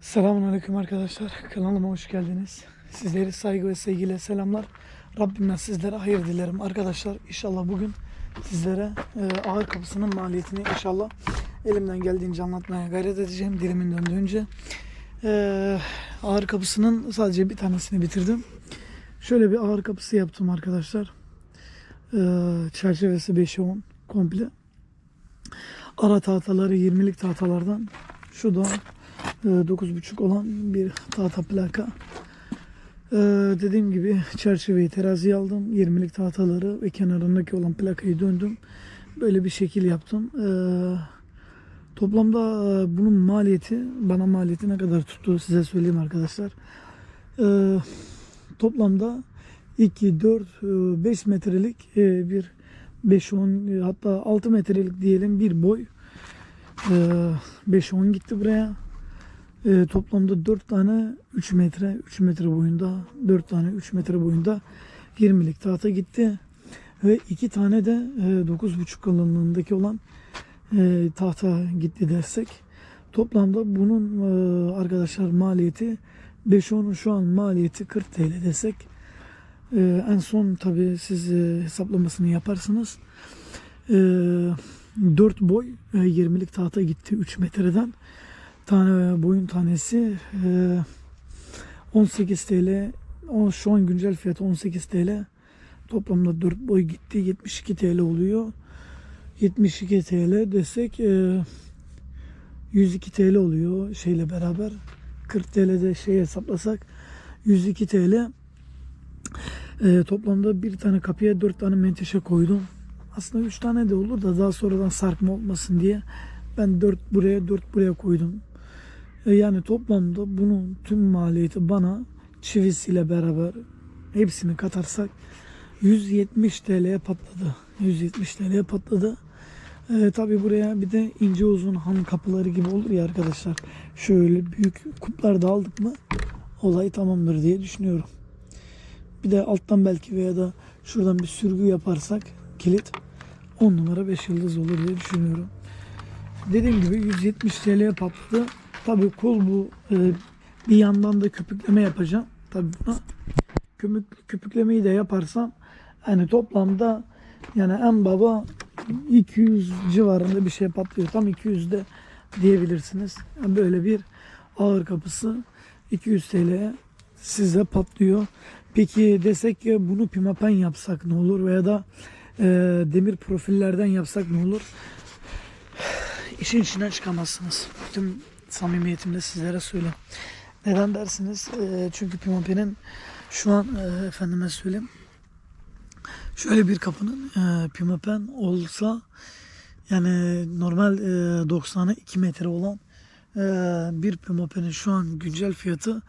Selamünaleyküm arkadaşlar. Kanalıma hoş geldiniz. Sizleri saygı ve sevgiyle selamlar. Rabbimden sizlere hayır dilerim. Arkadaşlar inşallah bugün sizlere e, ağır kapısının maliyetini inşallah elimden geldiğince anlatmaya gayret edeceğim. Dilimin döndüğünce. E, ağır kapısının sadece bir tanesini bitirdim. Şöyle bir ağır kapısı yaptım arkadaşlar. E, çerçevesi 5'e 10 komple. Ara tahtaları 20'lik tahtalardan. Şu da 9.5 olan bir tahta plaka. E, dediğim gibi çerçeveyi teraziye aldım. 20'lik tahtaları ve kenarındaki olan plakayı döndüm. Böyle bir şekil yaptım. E, toplamda e, bunun maliyeti, bana maliyeti ne kadar tuttu size söyleyeyim arkadaşlar. E, toplamda 2, 4, 5 metrelik e, bir 5-10 hatta 6 metrelik diyelim bir boy. E, 5-10 gitti buraya. E, toplamda 4 tane 3 metre 3 metre boyunda 4 tane 3 metre boyunda 20'lik tahta gitti. Ve 2 tane de e, 9,5 kalınlığındaki olan e, tahta gitti dersek. Toplamda bunun e, arkadaşlar maliyeti 5-10'un şu an maliyeti 40 TL desek. E, en son tabi siz e, hesaplamasını yaparsınız. E, 4 boy e, 20'lik tahta gitti 3 metreden tane boyun tanesi e, 18 TL. O şu an güncel fiyatı 18 TL. Toplamda 4 boy gitti 72 TL oluyor. 72 TL desek e, 102 TL oluyor şeyle beraber. 40 TL'de şey hesaplasak 102 TL. E, toplamda bir tane kapıya 4 tane menteşe koydum. Aslında 3 tane de olur da daha sonradan sarkma olmasın diye ben 4 buraya 4 buraya koydum. E, Yani toplamda bunun tüm maliyeti bana çivisiyle beraber hepsini katarsak 170 TL'ye patladı. 170 TL'ye patladı. Ee, tabii buraya bir de ince uzun han kapıları gibi olur ya arkadaşlar. Şöyle büyük kuplar da aldık mı olay tamamdır diye düşünüyorum. Bir de alttan belki veya da şuradan bir sürgü yaparsak kilit 10 numara 5 yıldız olur diye düşünüyorum. Dediğim gibi 170 TL'ye patladı. Tabii kol bu. Ee, bir yandan da köpükleme yapacağım. Tabii buna köpük, köpüklemeyi de yaparsam hani toplamda yani en baba 200 civarında bir şey patlıyor. Tam 200 de diyebilirsiniz. Yani böyle bir ağır kapısı 200 TL'ye size patlıyor. Peki desek ki bunu pimapen yapsak ne olur veya da e, demir profillerden yapsak ne olur? işin içinden çıkamazsınız. Tüm samimiyetimle sizlere söyleyeyim. Neden dersiniz? Ee, çünkü Pimapen'in şu an e, efendime söyleyeyim şöyle bir kapının e, Pimapen olsa yani normal e, 90'a 2 metre olan e, bir Pimapen'in şu an güncel fiyatı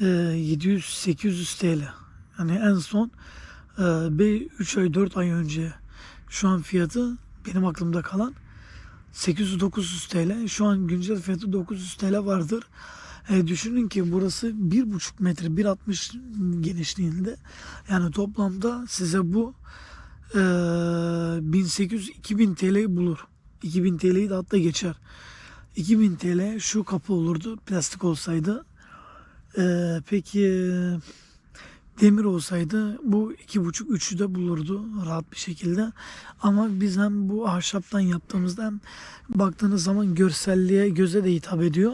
e, 700-800 TL. Yani en son e, 3 ay 4 ay önce şu an fiyatı benim aklımda kalan 800-900 TL. Şu an güncel fiyatı 900 TL vardır. E, düşünün ki burası 1,5 metre 1.60 genişliğinde. Yani toplamda size bu e, 1800-2000 TL bulur. 2000 TL'yi de hatta geçer. 2000 TL şu kapı olurdu plastik olsaydı. E, peki demir olsaydı bu iki buçuk üçü de bulurdu rahat bir şekilde. Ama biz hem bu ahşaptan yaptığımızda hem baktığınız zaman görselliğe göze de hitap ediyor.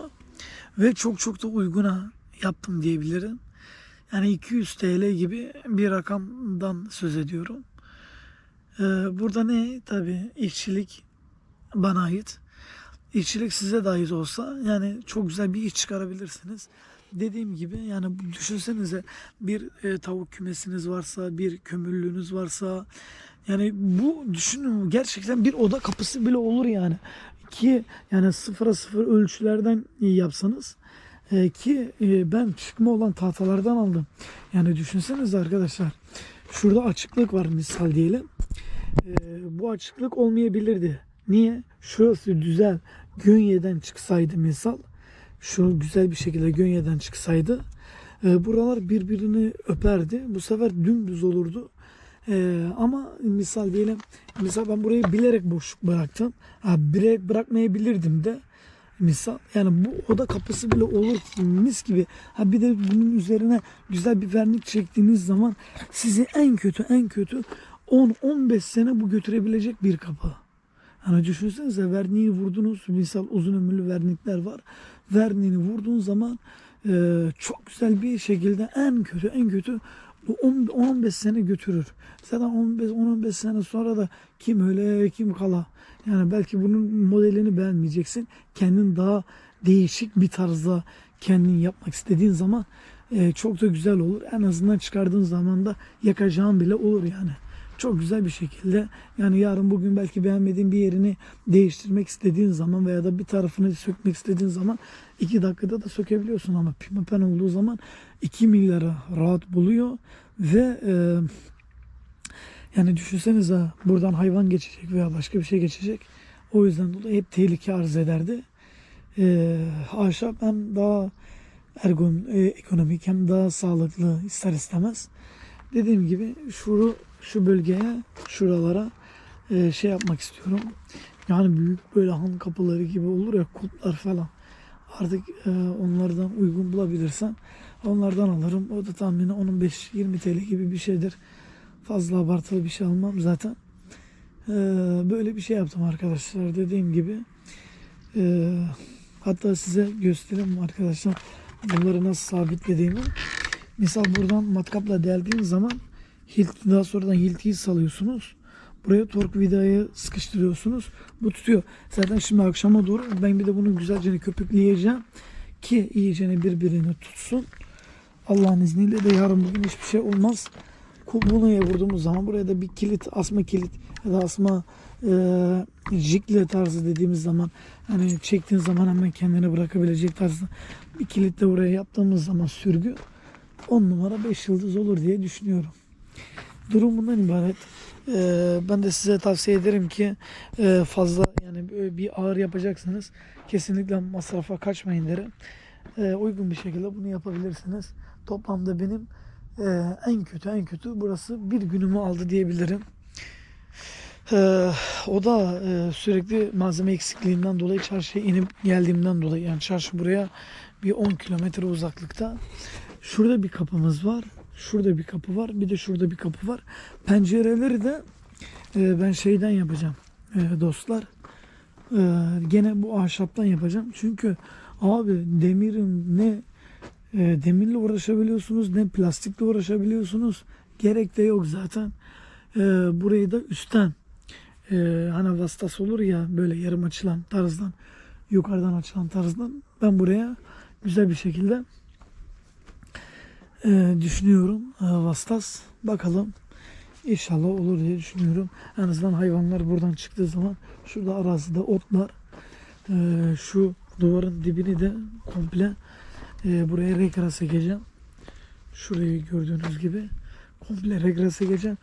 Ve çok çok da uyguna yaptım diyebilirim. Yani 200 TL gibi bir rakamdan söz ediyorum. Ee, burada ne? Tabii işçilik bana ait. İşçilik size de ait olsa yani çok güzel bir iş çıkarabilirsiniz dediğim gibi yani düşünsenize bir e, tavuk kümesiniz varsa, bir kömürlüğünüz varsa yani bu düşünün gerçekten bir oda kapısı bile olur yani. Ki yani sıfıra sıfır ölçülerden yapsanız e, ki e, ben çıkma olan tahtalardan aldım. Yani düşünsenize arkadaşlar. Şurada açıklık var misal diyelim. E, bu açıklık olmayabilirdi. Niye? Şurası güzel Gönye'den çıksaydı misal şu güzel bir şekilde Gönye'den çıksaydı e, buralar birbirini öperdi. Bu sefer dümdüz olurdu. E, ama misal diyelim misal ben burayı bilerek boşluk bıraktım. Ha, bilerek bırakmayabilirdim de Misal yani bu oda kapısı bile olur mis gibi. Ha bir de bunun üzerine güzel bir vernik çektiğiniz zaman sizi en kötü en kötü 10-15 sene bu götürebilecek bir kapı. Hani düşünsenize verniği vurdunuz. Misal uzun ömürlü vernikler var. Verniğini vurduğun zaman e, çok güzel bir şekilde en kötü en kötü bu 10-15 sene götürür. Zaten 15-15 sene sonra da kim öyle kim kala. Yani belki bunun modelini beğenmeyeceksin. Kendin daha değişik bir tarzda kendin yapmak istediğin zaman e, çok da güzel olur. En azından çıkardığın zaman da yakacağın bile olur yani. Çok güzel bir şekilde yani yarın bugün belki beğenmediğin bir yerini değiştirmek istediğin zaman veya da bir tarafını sökmek istediğin zaman iki dakikada da sökebiliyorsun ama pimapen olduğu zaman 2 milyara rahat buluyor ve e, yani düşünsenize buradan hayvan geçecek veya başka bir şey geçecek. O yüzden dolayı hep tehlike arz ederdi. E, ahşap hem daha ergon, e, ekonomik hem daha sağlıklı ister istemez. Dediğim gibi şu şu bölgeye, şuralara e, şey yapmak istiyorum. Yani büyük böyle han kapıları gibi olur ya kulplar falan. Artık e, onlardan uygun bulabilirsem onlardan alırım. O da tahmini 15-20 TL gibi bir şeydir. Fazla abartılı bir şey almam zaten. E, böyle bir şey yaptım arkadaşlar dediğim gibi. E, hatta size göstereyim arkadaşlar bunları nasıl sabitlediğimi. Misal buradan matkapla deldiğiniz zaman hilt, daha sonradan hiltiyi salıyorsunuz. Buraya tork vidayı sıkıştırıyorsunuz. Bu tutuyor. Zaten şimdi akşama doğru ben bir de bunu güzelce köpükleyeceğim ki iyicene birbirini tutsun. Allah'ın izniyle de yarın bugün hiçbir şey olmaz. Bunu vurduğumuz zaman buraya da bir kilit, asma kilit ya da asma e, jikle tarzı dediğimiz zaman hani çektiğin zaman hemen kendine bırakabilecek tarzda bir kilit de buraya yaptığımız zaman sürgü 10 numara 5 yıldız olur diye düşünüyorum. Durum bundan ibaret. Ee, ben de size tavsiye ederim ki e, fazla yani böyle bir ağır yapacaksanız kesinlikle masrafa kaçmayın derim. Ee, uygun bir şekilde bunu yapabilirsiniz. Toplamda benim e, en kötü en kötü burası bir günümü aldı diyebilirim. Ee, o da e, sürekli malzeme eksikliğinden dolayı çarşıya inip geldiğimden dolayı yani çarşı buraya bir 10 kilometre uzaklıkta. Şurada bir kapımız var. Şurada bir kapı var. Bir de şurada bir kapı var. Pencereleri de e, ben şeyden yapacağım e, dostlar. E, gene bu ahşaptan yapacağım. Çünkü abi demirin ne e, demirle uğraşabiliyorsunuz ne plastikle uğraşabiliyorsunuz. Gerek de yok zaten. E, burayı da üstten e, hani vasıtası olur ya böyle yarım açılan tarzdan yukarıdan açılan tarzdan ben buraya güzel bir şekilde e, düşünüyorum. E, vastas bakalım İnşallah olur diye düşünüyorum. En azından hayvanlar buradan çıktığı zaman şurada arazide otlar e, şu duvarın dibini de komple buraya regras ekeceğim. Şurayı gördüğünüz gibi komple regras ekeceğim.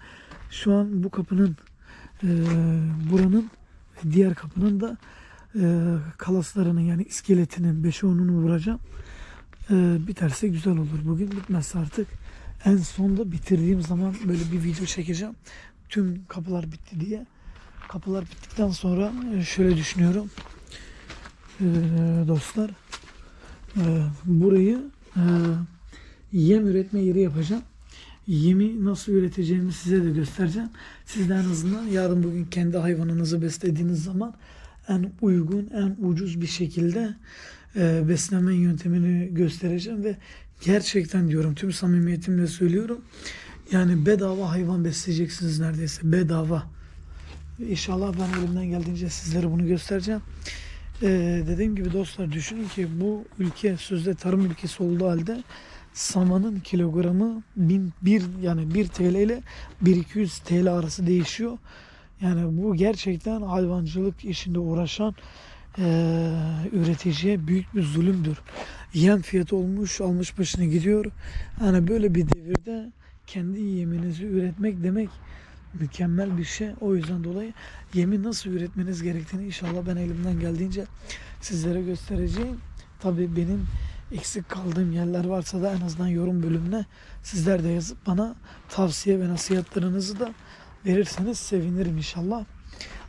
Şu an bu kapının buranın diğer kapının da e, kalaslarının yani iskeletinin 5'e 10'unu vuracağım. E, biterse güzel olur. Bugün bitmezse artık en sonda bitirdiğim zaman böyle bir video çekeceğim. Tüm kapılar bitti diye. Kapılar bittikten sonra e, şöyle düşünüyorum. E, dostlar e, burayı e, yem üretme yeri yapacağım. Yemi nasıl üreteceğimi size de göstereceğim. Siz de en azından yarın bugün kendi hayvanınızı beslediğiniz zaman en uygun, en ucuz bir şekilde e, beslenme yöntemini göstereceğim ve gerçekten diyorum tüm samimiyetimle söylüyorum. Yani bedava hayvan besleyeceksiniz neredeyse bedava. İnşallah ben elimden geldiğince sizlere bunu göstereceğim. Ee, dediğim gibi dostlar düşünün ki bu ülke sözde tarım ülkesi olduğu halde samanın kilogramı 1001 yani 1 TL ile 1200 TL arası değişiyor. Yani bu gerçekten hayvancılık işinde uğraşan e, üreticiye büyük bir zulümdür. Yem fiyatı olmuş almış başına gidiyor. Yani böyle bir devirde kendi yeminizi üretmek demek mükemmel bir şey. O yüzden dolayı yemi nasıl üretmeniz gerektiğini inşallah ben elimden geldiğince sizlere göstereceğim. Tabii benim eksik kaldığım yerler varsa da en azından yorum bölümüne sizler de yazıp bana tavsiye ve nasihatlarınızı da verirseniz sevinirim inşallah.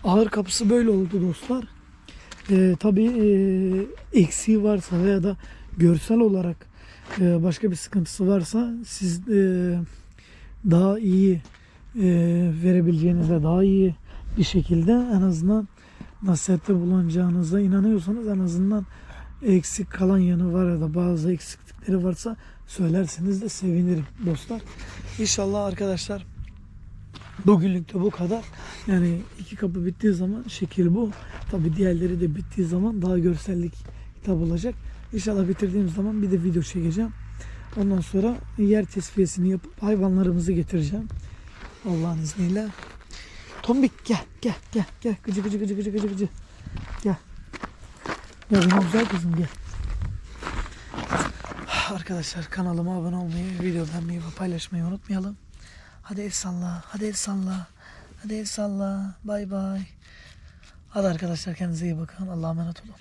Ağır kapısı böyle oldu dostlar. E, tabii e, eksiği varsa veya da görsel olarak e, başka bir sıkıntısı varsa siz e, daha iyi e, verebileceğinize daha iyi bir şekilde en azından nasihatte bulunacağınıza inanıyorsanız en azından eksik kalan yanı var ya da bazı eksiklikleri varsa söylerseniz de sevinirim dostlar. İnşallah arkadaşlar bugünlük de bu kadar. Yani iki kapı bittiği zaman şekil bu. Tabi diğerleri de bittiği zaman daha görsellik hitap olacak. İnşallah bitirdiğim zaman bir de video çekeceğim. Ondan sonra yer tesfiyesini yapıp hayvanlarımızı getireceğim. Allah'ın izniyle. Tombik gel gel gel gel gıcı gıcı gıcı gıcı gıcı gıcı. Gel. Ya benim güzel kızım gel. Arkadaşlar kanalıma abone olmayı, video beğenmeyi ve paylaşmayı unutmayalım. Hadi el salla, hadi el salla, hadi el salla. Bay bay. Hadi arkadaşlar kendinize iyi bakın. Allah'a emanet olun.